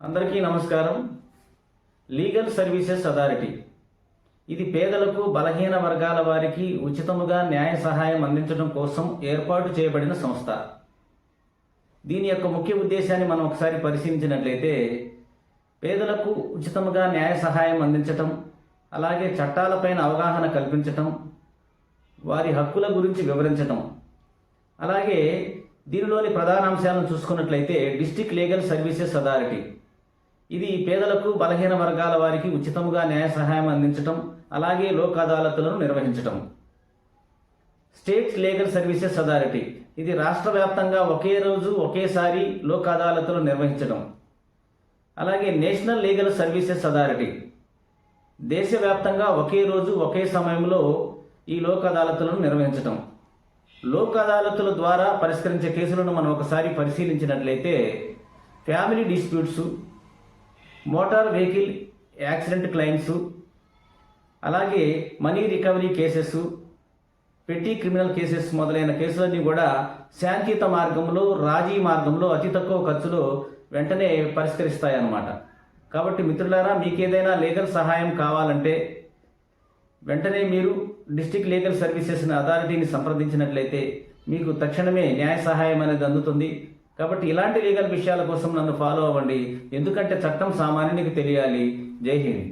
అందరికీ నమస్కారం. Legal services authority. ఇది పేదలకు బలహీన వర్గాల వారికి ఉచితముగా న్యాయ సహాయం అందించడం కోసం ఏర్పాటు చేయబడిన సంస్థ. దీని యొక్క ముఖ్య ఉద్దేశాన్ని మనం ఒకసారి పరిశీలించినట్లయితే పేదలకు ఉచితముగా న్యాయ సహాయం అందించటం అలాగే చట్టాలపైన అవగాహన కల్పించటం వారి హక్కుల గురించి వివరించటం. అలాగే దీనిలోని ప్రధాన అంశాలను చూసుకున్నట్లయితే డిస్టిక్ లీగల్ సర్వీసెస్ అథారిటీ. ఇది పేదలకు బలహీన వర్గాల వారికి ఉచితముగా న్యాయ సహాయం అందించటం అలాగే లోక్ అదాలతులను నిర్వహించటం. State legal services authority. ఇది రాష్ట్ర వ్యాప్తంగా ఒకే రోజు ఒకేసారి లోక్ అదాలతులు నిర్వహించడం అలాగే నేషనల్ లీగల్ సర్వీసెస్ అథారిటీ. దేశవ్యాప్తంగా ఒకే రోజు ఒకే సమయంలో ఈ లోక్ అదాలతులను నిర్వహించటం. లోక్ అదాలతుల ద్వారా పరిష్కరించే కేసులను మనం ఒకసారి పరిశీలించినట్లయితే family disputes motor vehicle accident claims అలాగే money recovery cases petty criminal cases మొదలైన కేసులన్నీ కూడా శాంతియుత మార్గంలో రాజీ మార్గంలో అతి తక్కువ ఖర్చులో వెంటనే పరిష్కరిస్తాయన్నమాట. కాబట్టి మిత్రులారా మీకేదైనా లీగల్ సహాయం కావాలంటే వెంటనే మీరు డిస్టిక్ లీగల్ సర్వీసెస్ అథారిటీని సంప్రదించినట్లయితే మీకు తక్షణమే న్యాయ సహాయం అనేది అందుతుంది. కాబట్టి ఇలాంటి లీగల్ విషయాల కోసం నన్ను ఫాలో అవ్వండి. ఎందుకంటే చట్టం సామాన్యునికి తెలియాలి. జై హింద్.